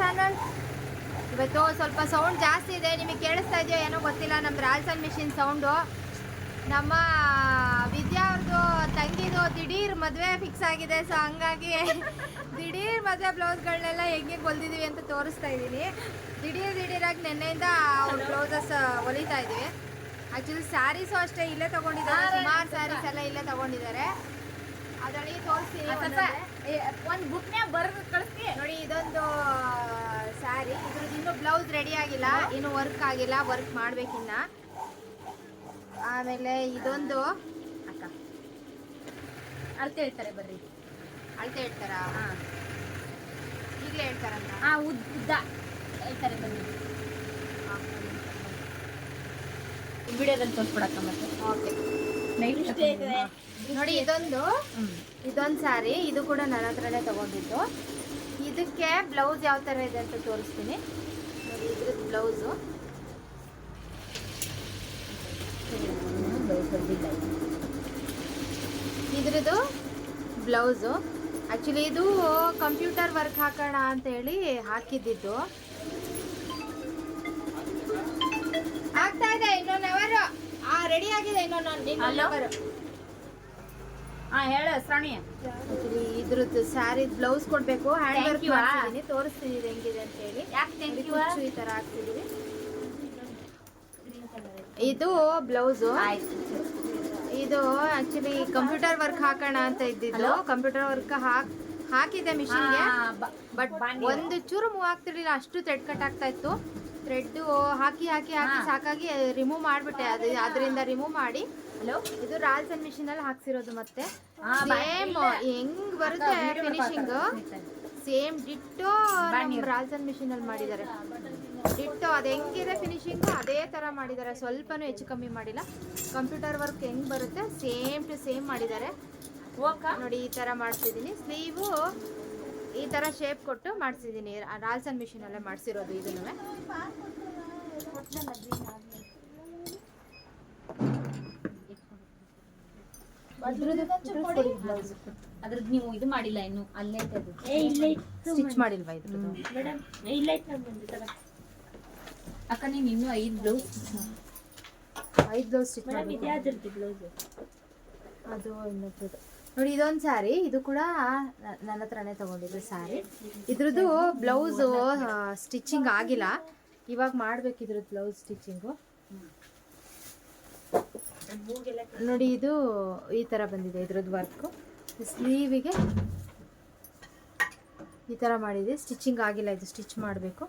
Channel ಇವತ್ತು ಸ್ವಲ್ಪ sound ಜಾಸ್ತಿ ಇದೆ. ನಿಮಗೆ ಕೇಳಿಸ್ತಾ ಇದೆಯೋ ಏನೋ ಗೊತ್ತಿಲ್ಲ. ನಮ್ಮ ರಾಲ್ಸನ್ ಮಿಷಿನ್ ಸೌಂಡು ನಮ್ಮ ವಿದ್ಯಾ ಅವ್ರದ್ದು ತಂಗಿದು ದಿಢೀರ್ ಮದುವೆ ಫಿಕ್ಸ್ ಆಗಿದೆ. ಸೊ ಹಂಗಾಗಿ ದಿಢೀರ್ ಮದುವೆ ಬ್ಲೌಸ್ಗಳನ್ನೆಲ್ಲ ಹೆಂಗೆ ಹೊಲ್ದಿದ್ದೀವಿ ಅಂತ ತೋರಿಸ್ತಾ ಇದ್ದೀನಿ ದಿಢೀರ್ ದಿಢೀರಾಗಿ ನಿನ್ನೆಯಿಂದ ಅವ್ರ ಬ್ಲೌಸಸ್ ಹೊಲಿತಾ ಇದ್ದೀವಿ ಆ್ಯಕ್ಚುಲಿ ಸ್ಯಾರೀಸು ಅಷ್ಟೇ ಇಲ್ಲೇ ತೊಗೊಂಡಿದ್ದಾರೆ. ಸುಮಾರು ಸ್ಯಾರೀಸ್ ಎಲ್ಲ ಇಲ್ಲೇ ತಗೊಂಡಿದ್ದಾರೆ. ಅದರಲ್ಲಿ ತೋರಿಸ್ತೀನಿ. ಒಂದ್ ಬುಕ್ನೇ ಬರೆದು ಕಳಿಸ್ತಿ. ನೋಡಿ ಇದೊಂದು ಸ್ಯಾರಿ ಇದ್ರದ್ದು ಇನ್ನೂ ಬ್ಲೌಸ್ ರೆಡಿ ಆಗಿಲ್ಲ. ಇನ್ನು ವರ್ಕ್ ಆಗಿಲ್ಲ. ವರ್ಕ್ ಮಾಡ್ಬೇಕಿನ್ನ ಆಮೇಲೆ ಇದೊಂದು ಅಕ್ಕ. ಅಳ್ತೆ ಹೇಳ್ತಾರೆ ಬರ್ರಿ. ಅಳತೆ ಹೇಳ್ತಾರ? ಈಗಲೇ ಹೇಳ್ತಾರಂತ? ಹಾ ಉದ್ದ ಉದ್ದ ಹೇಳ್ತಾರೆ ಬನ್ನಿ ವಿಡಿಯೋದಲ್ಲಿ ತೋರ್ಸ್ಬಿಡಕ್ಕ ಮತ್ತೆ. ಓಕೆ. ನೋಡಿ, ಇದೊಂದು ಇದೊಂದು ಸಾರಿ, ಇದು ಕೂಡ ನನ್ನ ಹತ್ರನೇ ತಗೊಂಡಿದ್ದು. ಇದಕ್ಕೆ ಬ್ಲೌಸ್ ಯಾವ ಥರ ಇದೆ ಅಂತ ತೋರಿಸ್ತೀನಿ. ಇದ್ರದ್ದು ಬ್ಲೌಸು. ಇದ್ರದ್ದು ಬ್ಲೌಸು. ಆ್ಯಕ್ಚುಲಿ ಇದು ಕಂಪ್ಯೂಟರ್ ವರ್ಕ್ ಹಾಕೋಣ ಅಂತ ಹೇಳಿ ಹಾಕಿದ್ದಿದ್ದು. ರೆಡಿ ಆಗಿದೆ ಹಾ ಹೇಳು ಇದ್ರದ್ದು ಸ್ಯಾರಿ ಬ್ಲೌಸ್ ಕೊಡಬೇಕು. ಹ್ಯಾಂಡ್ ವರ್ಕ್ ಮಾಡ್ತಿದ್ದೀನಿ. ತೋರಿಸ್ತೀನಿ ಇದು ಹೆಂಗಿದೆ ಅಂತ ಹೇಳಿ. ಯಾಕೆ ಥ್ಯಾಂಕ್ ಯು ಈ ತರ ಹಾಕ್ತಿದ್ದೀವಿ ಇದು ಬ್ಲೌಸು ಇದು ಆಕ್ಚುಲಿ ಕಂಪ್ಯೂಟರ್ ವರ್ಕ್ ಹಾಕೋಣ ಅಂತ ಇದ್ದಿದ್ದು. ಕಂಪ್ಯೂಟರ್ ವರ್ಕ್ ಹಾಕ್ ಹಾಕಿದೆ ಮಿಷಿನ್ಗೆ ಬಟ್ ಒಂದು ಚೂರು ಮೂವ್ ಆಗ್ತಿರ್ಲಿಲ್ಲ. ಅಷ್ಟು ತೆಡ್ಕಟ್ ಕಟ್ ಆಗ್ತಾ ಇತ್ತು. ಥ್ರೆಡ್ ಹಾಕಿ ಹಾಕಿ ಹಾಕಿ ಹಾ. ಸಾಕಾಗಿ ರಿಮೂವ್ ಮಾಡ್ಬಿಟ್ಟೆ. ಅದು ಅದರಿಂದ ರಿಮೂವ್ ಮಾಡಿ. ಹಲೋ ಇದು ರಾಲ್ಸನ್ ಮಿಷಿನ್ ಅಲ್ಲಿ ಹಾಕ್ಸಿರೋದು ಮತ್ತೆ. ಹಾ, ಬಾ- ಸೇಮ್ ಹೆಂಗ್ ಬರುತ್ತೆ ಫಿನಿಶಿಂಗ್ ಸೇಮ್ ಡಿಟ್ಟೋ ನಮ್ಮ ರಾಲ್ಸನ್ ಮಿಷಿನ್ ಅಲ್ಲಿ ಮಾಡಿದ್ದಾರೆ. ಡಿಟ್ಟೋ ಅದು ಹೆಂಗಿದೆ ಫಿನಿಶಿಂಗ್ ಅದೇ ತರ ಮಾಡಿದ್ದಾರೆ. ಸ್ವಲ್ಪನೂ ಹೆಚ್ಚು ಕಮ್ಮಿ ಮಾಡಿಲ್ಲ. ಕಂಪ್ಯೂಟರ್ ವರ್ಕ್ ಹೆಂಗ್ ಬರುತ್ತೆ? ಸೇಮ್ ಟು ಸೇಮ್ ಮಾಡಿದ್ದಾರೆ. ಹೋಗಕ್ಕ ನೋಡಿ ಈ ತರ ಮಾಡ್ತಿದ್ದೀನಿ. ಸ್ಲೀವು ಈ ತರ ಶೇಪ್ ಕೊಟ್ಟು ಮಾಡ್ಸಿದ್ದೀನಿ ರಾಲ್ಸನ್ ಮಿಷಿನ್ ಅಲ್ಲೇ ಮಾಡ್ಸಿರೋದು ಇದನ್ನು ಅದ್ರದ್ದು ನೀವು ಇದು ಮಾಡಿಲ್ಲ ಇನ್ನು. ಅಲ್ಲೇ ಸ್ಟಿಚ್ ಮಾಡಿಲ್ವಾ ಇದ್ರದ್ದು? ಅಕ್ಕ ನೀನು ಇನ್ನೂ ಐದು ಬ್ಲೌಸ್ ಐದು ಬ್ಲೌಸ್ ಸ್ಟಿಚ್ ಮಾಡಿ ಅದು ಇನ್ನೊಂದು ನೋಡಿ ಇದೊಂದು ಸ್ಯಾರಿ ಇದು ಕೂಡ ನನ್ನ ಹತ್ರನೇ ತಗೊಂಡಿದ್ದು ಸ್ಯಾರಿ ಇದ್ರದ್ದು ಬ್ಲೌಸು ಸ್ಟಿಚಿಂಗ್ ಆಗಿಲ್ಲ. ಇವಾಗ ಮಾಡ್ಬೇಕು ಇದ್ರದ್ದು ಬ್ಲೌಸ್ ಸ್ಟಿಚಿಂಗು ನೋಡಿ ಇದು ಈ ಥರ ಬಂದಿದೆ ಇದ್ರದ್ದು ವರ್ಕು. ಸ್ಲೀವಿಗೆ ಈ ಥರ ಮಾಡಿದೆ. ಸ್ಟಿಚಿಂಗ್ ಆಗಿಲ್ಲ ಇದು ಸ್ಟಿಚ್ ಮಾಡಬೇಕು.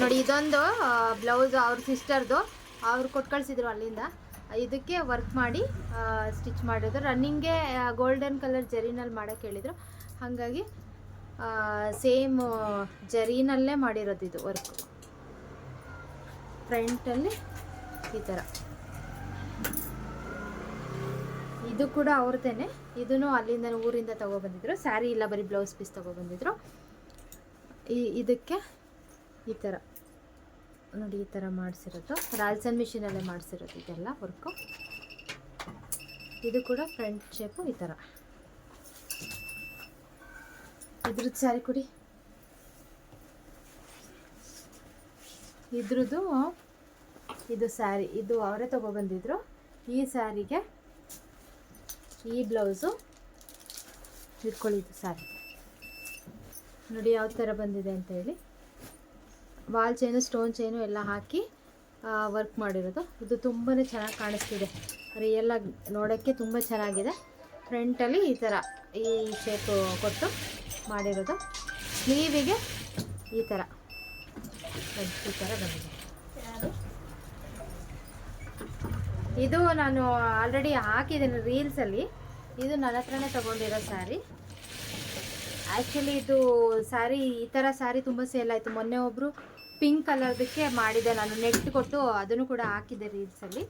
ನೋಡಿ ಇದೊಂದು ಬ್ಲೌಸ್ ಅವ್ರ ಸಿಸ್ಟರ್ದು ಅವ್ರು ಕೊಟ್ಟು ಕಳಿಸಿದ್ರು ಅಲ್ಲಿಂದ. ಇದಕ್ಕೆ ವರ್ಕ್ ಮಾಡಿ ಸ್ಟಿಚ್ ಮಾಡಿದ್ರು. ರನ್ನಿಂಗ್ಗೆ ಗೋಲ್ಡನ್ ಕಲರ್ ಜರಿನಲ್ಲಿ ಮಾಡೋಕ್ಕೆ ಹೇಳಿದರು. ಹಾಗಾಗಿ ಸೇಮ್ ಜರಿನಲ್ಲೇ ಮಾಡಿರೋದು ಇದು ವರ್ಕ್ ಫ್ರಂಟಲ್ಲಿ ಈ ಥರ ಇದು ಕೂಡ ಅವ್ರದ್ದೇನೆ ಇದನ್ನು ಅಲ್ಲಿಂದ ಊರಿಂದ ತೊಗೊಬಂದಿದ್ರು. ಸ್ಯಾರಿ ಇಲ್ಲ, ಬರೀ ಬ್ಲೌಸ್ ಪೀಸ್ ತೊಗೊಬಂದಿದ್ರು. ಈ, ಇದಕ್ಕೆ ಈ ಥರ ನೋಡಿ ಈ ಥರ ಮಾಡಿಸಿರೋದು. ರಾಲ್ಸನ್ ಮಿಷಿನಲ್ಲೇ ಮಾಡಿಸಿರೋದು ಇದೆಲ್ಲ ವರ್ಕು ಇದು ಕೂಡ ಫ್ರಂಟ್ ಶೇಪು ಈ ಥರ ಇದ್ರದ್ದು ಸ್ಯಾರಿ ಕೊಡಿ. ಇದ್ರದ್ದು ಇದು ಸ್ಯಾರಿ ಇದು ಅವರೇ ತಗೊಬಂದಿದ್ರು ಈ ಸ್ಯಾರಿಗೆ ಈ ಬ್ಲೌಸು ಇಟ್ಕೊಳ್ಳಿದ್ದು ಸ್ಯಾರಿ ನೋಡಿ ಯಾವ ಥರ ಬಂದಿದೆ ಅಂತ ಹೇಳಿ. ವಾಲ್ ಚೈನು, ಸ್ಟೋನ್ ಚೈನು ಎಲ್ಲ ಹಾಕಿ ವರ್ಕ್ ಮಾಡಿರೋದು. ಇದು ತುಂಬಾ ಚೆನ್ನಾಗಿ ಕಾಣಿಸ್ತಿದೆ. ರಿಯಲ್ ಆಗಿ ನೋಡೋಕ್ಕೆ ತುಂಬ ಚೆನ್ನಾಗಿದೆ. ಫ್ರಂಟಲ್ಲಿ ಈ ಥರ ಈ ಶೇಪು ಕೊಟ್ಟು ಮಾಡಿರೋದು. ಸ್ಲೀವಿಗೆ ಈ ಥರ ಈ ಥರ ಬಂದಿದೆ. ಇದು ನಾನು ಆಲ್ರೆಡಿ ಹಾಕಿದ್ದೀನಿ ರೀಲ್ಸಲ್ಲಿ ಇದು ನನ್ನ ಹತ್ರನೇ ತೊಗೊಂಡಿರೋ ಸ್ಯಾರಿ ಆ್ಯಕ್ಚುಲಿ ಇದು ಸ್ಯಾರಿ ಈ ಥರ ಸ್ಯಾರಿ ತುಂಬ ಸೇಲ್ ಆಯಿತು. ಮೊನ್ನೆ ಒಬ್ಬರು ಪಿಂಕ್ ಕಲರ್ದಕ್ಕೆ ಮಾಡಿದೆ ನಾನು. ನೆಟ್ ಕೊಟ್ಟು ಅದನ್ನು ಕೂಡ ಹಾಕಿದ್ದೆ ರೀಲ್ಸಲ್ಲಿ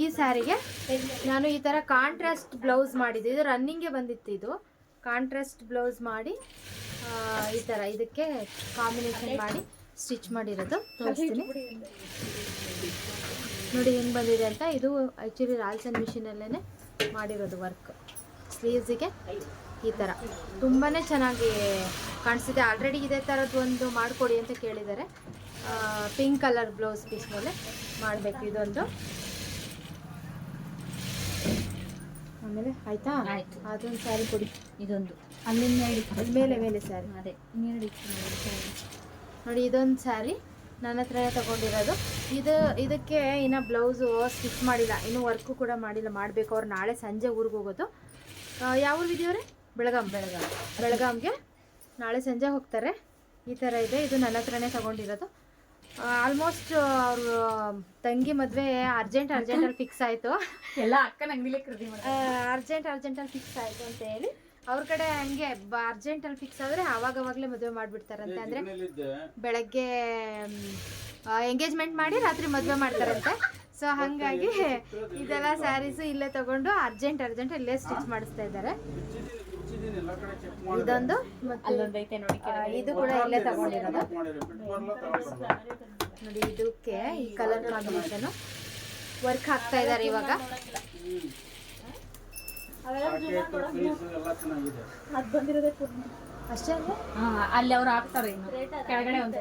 ಈ ಸ್ಯಾರಿಗೆ ನಾನು ಈ ಥರ ಕಾಂಟ್ರಾಸ್ಟ್ ಬ್ಲೌಸ್ ಮಾಡಿದ್ದೆ. ಇದು ರನ್ನಿಂಗೇ ಬಂದಿತ್ತು ಇದು. ಕಾಂಟ್ರಾಸ್ಟ್ ಬ್ಲೌಸ್ ಮಾಡಿ ಈ ಥರ ಇದಕ್ಕೆ ಕಾಂಬಿನೇಷನ್ ಮಾಡಿ ಸ್ಟಿಚ್ ಮಾಡಿರೋದು. ತೋರಿಸ್ತೀನಿ. ನೋಡಿ ಹೆಂಗೆ ಬಂದಿದೆ ಅಂತ. ಇದು ಆ್ಯಕ್ಚುಲಿ ರಾಲ್ಸನ್ ಮಿಷಿನಲ್ಲೇ ಮಾಡಿರೋದು ವರ್ಕ್ ಸ್ಲೀವ್ಸಿಗೆ ಈ ಥರ. ತುಂಬಾ ಚೆನ್ನಾಗಿ ಕಾಣಿಸಿದೆ ಆಲ್ರೆಡಿ ಇದೇ ಥರದ್ದು ಒಂದು ಮಾಡಿಕೊಡಿ ಅಂತ ಕೇಳಿದ್ದಾರೆ. ಪಿಂಕ್ ಕಲರ್ ಬ್ಲೌಸ್ ಪೀಸ್ ಮೇಲೆ ಮಾಡಬೇಕು ಇದೊಂದು. ಆಮೇಲೆ ಆಯ್ತಾ? ಆಯ್ತು. ಅದೊಂದು ಸ್ಯಾರಿ ಕೊಡಿ. ಇದೊಂದು. ಅಲ್ಲಿಂದ ಅದ್. ಮೇಲೆ ಮೇಲೆ ಸ್ಯಾರಿ ಅದೇ. ಇನ್ನೆರಡು ಇತ್ತು. ನೋಡಿ ಇದೊಂದು ಸ್ಯಾರಿ ನನ್ನ ಹತ್ರನೇ ತಗೊಂಡಿರೋದು. ಇದು ಇದಕ್ಕೆ ಇನ್ನು ಬ್ಲೌಸು ಸ್ಟಿಚ್ ಮಾಡಿಲ್ಲ. ಇನ್ನೂ ವರ್ಕು ಕೂಡ ಮಾಡಿಲ್ಲ. ಮಾಡಬೇಕು. ಅವ್ರು ನಾಳೆ ಸಂಜೆ ಊರಿಗೆ ಹೋಗೋದು. ಯಾವ ಊರು ಇದೆಯವ್ರೆ? ಬೆಳಗಾಂ ಬೆಳಗಾಂ. ಬೆಳಗಾಂಗೆ ನಾಳೆ ಸಂಜೆ ಹೋಗ್ತಾರೆ. ಈ ಥರ ಇದೆ. ಇದು ನನ್ನ ಹತ್ರನೇ ತಗೊಂಡಿರೋದು. ಆಲ್ಮೋಸ್ಟ್ ಅವ್ರ ತಂಗಿ ಮದುವೆ ಅರ್ಜೆಂಟ್ ಅರ್ಜೆಂಟಲ್ಲಿ ಫಿಕ್ಸ್ ಆಯಿತು. ಎಲ್ಲ ಅಕ್ಕನ ಅಂಗಡಿಲೇ ಖರೀದಿ ಮಾಡಿ ಅರ್ಜೆಂಟ್ ಅರ್ಜೆಂಟಲ್ಲಿ ಫಿಕ್ಸ್ ಆಯಿತು ಅಂತ ಹೇಳಿ ಅವ್ರ ಕಡೆ ಹಂಗೆ ಅರ್ಜೆಂಟಲ್ಲಿ ಫಿಕ್ಸ್ ಆದರೆ ಆವಾಗವಾಗಲೇ ಮದುವೆ ಮಾಡಿಬಿಡ್ತಾರಂತೆ. ಅಂದರೆ ಬೆಳಗ್ಗೆ ಎಂಗೇಜ್ಮೆಂಟ್ ಮಾಡಿ ರಾತ್ರಿ ಮದುವೆ ಮಾಡ್ತಾರಂತೆ. ಸೊ ಹಾಗಾಗಿ ಇದೆಲ್ಲ ಸ್ಯಾರೀಸು ಇಲ್ಲೇ ತಗೊಂಡು ಅರ್ಜೆಂಟ್ ಅರ್ಜೆಂಟ್ ಇಲ್ಲೇ ಸ್ಟಿಚ್ ಮಾಡಿಸ್ತಾ ಇದ್ದಾರೆ. ಇದೊಂದು ಮತ್ತೆ ಐತೆ ನೋಡಿ ಇದು ಕೂಡ ಇಲ್ಲೇ ತಗೊಂಡಿರೋದು. ನೋಡಿ ಇದಕ್ಕೆ ಈ ಕಲರ್ ಕಾಂಬಿನೇಷನ್ ವರ್ಕ್ ಹಾಕ್ತಾ ಇದ್ದಾರೆ ಇವಾಗ. ಅದು ಬಂದಿರೋದೇ ಪೂರ್ಣ. ಅಷ್ಟೇ ಅಲ್ಲಿ ಅವ್ರು ಹಾಕ್ತಾರೆ ಕೆಳಗಡೆ ಕೆಳಗಡೆ ಒಂದು.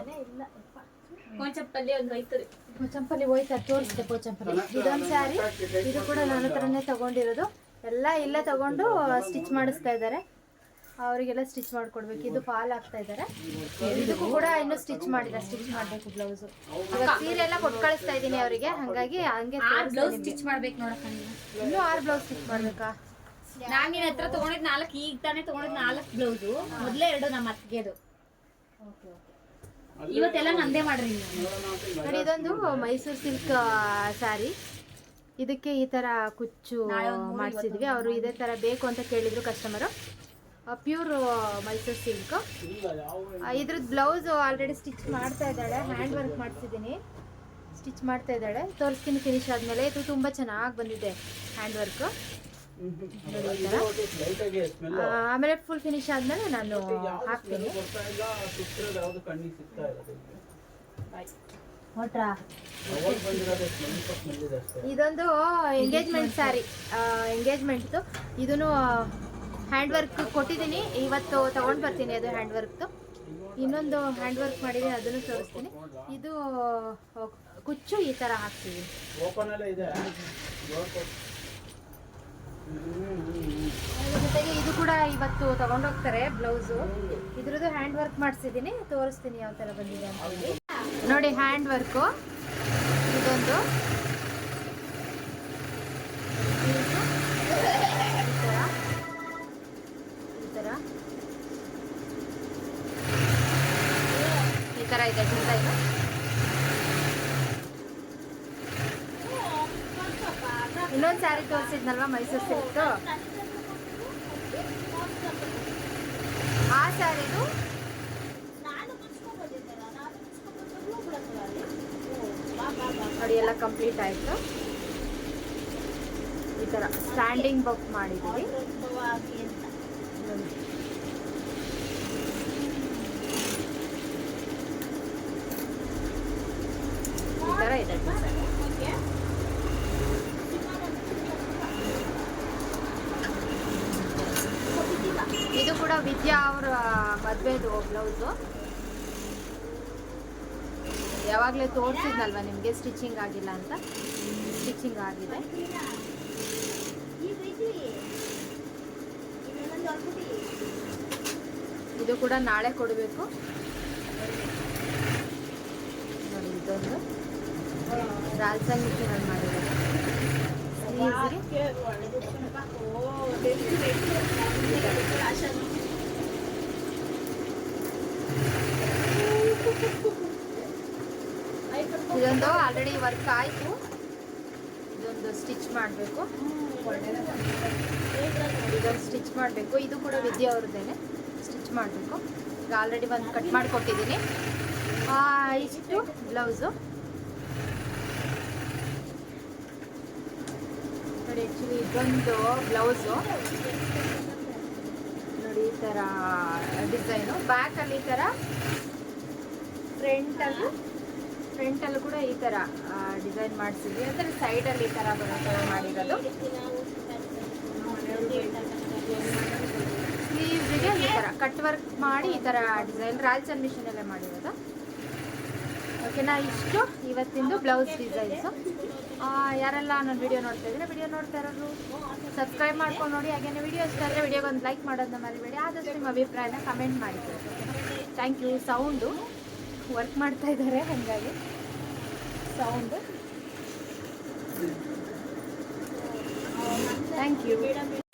ಕೊಂಚಪ್ಪಲ್ಲಿ ಒಂದು ಹೋಯ್ತದೆ. ಪೋಚಂಪಲ್ಲಿ ಹೋಯ್ತಾ ತೋರಿಸಿದೆ ಪೋಚಂಪಲ್ಲಿ ಇದೊಂದು ಸ್ಯಾರಿ ಇದು ಕೂಡ ನನ್ನ ಹತ್ರನೇ ತಗೊಂಡಿರೋದು. ಎಲ್ಲ ಇಲ್ಲೇ ತಗೊಂಡು ಸ್ಟಿಚ್ ಮಾಡಿಸ್ತಾ ಇದ್ದಾರೆ. ಅವರಿಗೆಲ್ಲ ಸ್ಟಿಚ್ ಮಾಡ್ಕೊಡ್ಬೇಕು. ಇದು ಫಾಲ್ ಆಗ್ತಾ ಇದ್ದಾರೆ. ಇದಕ್ಕೂ ಕೂಡ ಇನ್ನೂ ಸ್ಟಿಚ್ ಮಾಡಿಲ್ಲ. ಸ್ಟಿಚ್ ಮಾಡಬೇಕು ಬ್ಲೌಸು ಇವಾಗ ಸೀರೆ ಎಲ್ಲ ಕೊಟ್ಟು ಕಳಿಸ್ತಾ ಇದ್ದೀನಿ ಅವರಿಗೆ. ಹಾಗಾಗಿ ಹಂಗೆ ಆರ್ ಬ್ಲೌಸ್ ಸ್ಟಿಚ್ ಮಾಡ್ಬೇಕು ನೋಡಕ್ಕ ಇನ್ನು ಆರು ಬ್ಲೌಸ್ ಸ್ಟಿಚ್ ಮಾಡ್ಬೇಕಾ? ನಾನು ನಿನ್ನ ಹತ್ರ ತಗೊಂಡಿದ್ ನಾಲ್ಕು ಈಗ ತಾನೇ ತಗೊಂಡಿದ್ ನಾಲ್ಕು ಬ್ಲೌಸು ಮೊದಲೇ ಎರಡು ನಮ್ಮ ಅತ್ತಿಗೆದು ಇವತ್ತೆಲ್ಲ ನಂದೇ ಮಾಡ್ರಿ ಸರ್ ಇದೊಂದು ಮೈಸೂರು ಸಿಲ್ಕ್ ಸ್ಯಾರಿ ಇದಕ್ಕೆ ಈ ತರ ಕುಚ್ಚು ಮಾಡಿಸಿದ್ವಿ. ಅವರು ಇದೇ ತರ ಬೇಕು ಅಂತ ಕೇಳಿದ್ರು ಕಸ್ಟಮರು ಪ್ಯೂರ್ ಮೈಸೂರು ಸಿಲ್ಕ್. ಇದ್ರದ್ದು ಬ್ಲೌಸ್ ಆಲ್ರೆಡಿ ಸ್ಟಿಚ್ ಮಾಡ್ತಾ ಇದ್ದಾಳೆ. Hand work ಮಾಡಿಸಿದ್ದೀನಿ. ಸ್ಟಿಚ್ ಮಾಡ್ತಾ ಇದ್ದಾಳೆ. ತೋರಿಸ್ತೀನಿ ಫಿನಿಶ್ ಆದಮೇಲೆ. ಇದು ತುಂಬ ಚೆನ್ನಾಗಿ ಬಂದಿದೆ ಹ್ಯಾಂಡ್ ವರ್ಕ್ ಆಮೇಲೆ ಫುಲ್ ಫಿನಿಶ್ ಆದ್ಮೇಲೆ ನಾನು ಹಾಕ್ತೀನಿ. ಇದೊಂದು ಎಂಗೇಜ್ಮೆಂಟ್ ಸ್ಯಾರಿ ಎಂಗೇಜ್ಮೆಂಟ್ದು ಇದನ್ನು ಹ್ಯಾಂಡ್ ವರ್ಕ್ ಕೊಟ್ಟಿದ್ದೀನಿ. ಇವತ್ತು ತಗೊಂಡು ಬರ್ತೀನಿ ಅದು ಹ್ಯಾಂಡ್ ವರ್ಕ್ದು ಇನ್ನೊಂದು ಹ್ಯಾಂಡ್ ವರ್ಕ್ ಮಾಡಿದ್ದೀನಿ ಅದನ್ನು ತೋರಿಸ್ತೀನಿ. ಇದು ಕುಚ್ಚು ಈ ಥರ ಹಾಕ್ತೀವಿ ಓಪನ್ ಅಲ್ಲೇ ಇದೆ ಅದ್ರ ಜೊತೆಗೆ ಇದು ಕೂಡ ಇವತ್ತು ತಗೊಂಡೋಗ್ತಾರೆ ಬ್ಲೌಸು. ಇದ್ರದ್ದು ಹ್ಯಾಂಡ್ ವರ್ಕ್ ಮಾಡಿಸಿದ್ದೀನಿ ತೋರಿಸ್ತೀನಿ ಯಾವ ಥರ ಬಂದಿದೆ ಅಂತ ನೋಡಿ ಹ್ಯಾಂಡ್ ವರ್ಕು ಇದೊಂದು. ಈ ಥರ ಈ ಥರ ಇದೆ ಡಿಸೈನು ಇನ್ನೊಂದು ಸ್ಯಾರಿ ಮೈಸೂರ್ ಸಿಲ್ಕ್? ಆ ಸ್ಯಾರಿದು? ಎಲ್ಲ ಕಂಪ್ಲೀಟ್ ಆಯಿತು. ಈ ಥರ ಸ್ಟ್ಯಾಂಡಿಂಗ್ ಬುಕ್ ಮಾಡಿದ್ದೀವಿ. ಈ ಥರ ಇದೆ ಡಿಸೈನ್ ಇದು ಕೂಡ ವಿದ್ಯಾ ಅವರ ಮದುವೆದು ಬ್ಲೌಸು ಯಾವಾಗಲೇ ತೋರಿಸಿದ್ನಲ್ವ ನಿಮಗೆ? ಸ್ಟಿಚಿಂಗ್ ಆಗಿಲ್ಲ ಅಂತ? ಸ್ಟಿಚಿಂಗ್ ಆಗಿದೆ. ಇದು ಕೂಡ ನಾಳೆ ಕೊಡಬೇಕು. ನೋಡಿ, ಇದೊಂದು. ರಾಜಸಂಗೀತಿನಲ್ಲಿ ಮಾಡಿರೋದು ಸ್ಲೀವ್ಸ್ಗೆ ಇದೊಂದು ಆಲ್ರೆಡಿ ವರ್ಕ್ ಆಯಿತು. ಇದೊಂದು ಸ್ಟಿಚ್ ಮಾಡಬೇಕು. ಇದೊಂದು ಸ್ಟಿಚ್ ಮಾಡಬೇಕು. ಇದು ಕೂಡ ವಿದ್ಯಾ ಅವ್ರದ್ದೇನೆ. ಸ್ಟಿಚ್ ಮಾಡಬೇಕು. ಈಗ ಆಲ್ರೆಡಿ ಒಂದು ಕಟ್ ಮಾಡಿಕೊಟ್ಟಿದ್ದೀನಿ. ಇಷ್ಟು ಬ್ಲೌಸು ನೋಡಿ ಆ್ಯಕ್ಚುಲಿ ಇದೊಂದು ಬ್ಲೌಸು ನೋಡಿ, ಈ ಥರ ಡಿಸೈನು ಬ್ಯಾಕಲ್ಲಿ ಈ ಥರ ಫ್ರಂಟಲ್ಲೂ ಫ್ರಂಟಲ್ಲೂ ಕೂಡ ಈ ತರ ಡಿಸೈನ್ ಮಾಡಿಸಿದ್ವಿ. ಸೈಡ್ ಅಲ್ಲಿ ಈ ತರ ಬರೋ ತರ ಮಾಡಿರೋದು. ಸ್ಲೀವ್ಸಿಗೆ ಈ ಥರ ಕಟ್ ವರ್ಕ್ ಮಾಡಿ ಈ ತರ ಡಿಸೈನ್ ರಾಯಲ್ ಮಿಷನಲ್ಲೇ ಮಾಡಿರೋದು. ಓಕೆನಾ ಇಷ್ಟು. ಇವತ್ತಿಂದು ಬ್ಲೌಸ್ ಡಿಸೈನ್ಸು ಯಾರೆಲ್ಲ ನನ್ನ ವಿಡಿಯೋ ನೋಡ್ತಾ ಇದ್ರೆ ವಿಡಿಯೋ ನೋಡ್ತಾ ಇರೋರು ಸಬ್ಸ್ಕ್ರೈಬ್ ಮಾಡ್ಕೊಂಡು ನೋಡಿ. ಹಾಗೇನೇ ವಿಡಿಯೋ ಇಷ್ಟ ವಿಡಿಯೋಗೆ ಒಂದು ಲೈಕ್ ಮಾಡೋದನ್ನ ಮರಿಬೇಡಿ. ಆದಷ್ಟು ನಿಮ್ಮ ಅಭಿಪ್ರಾಯನ ಕಮೆಂಟ್ ಮಾಡಿ. ಥ್ಯಾಂಕ್ ಯು ಸೌಂಡು ವರ್ಕ್ ಮಾಡ್ತಾ ಇದ್ದಾರೆ ಹಾಗಾಗಿ ಸೌಂಡ್ ಥ್ಯಾಂಕ್ ಯು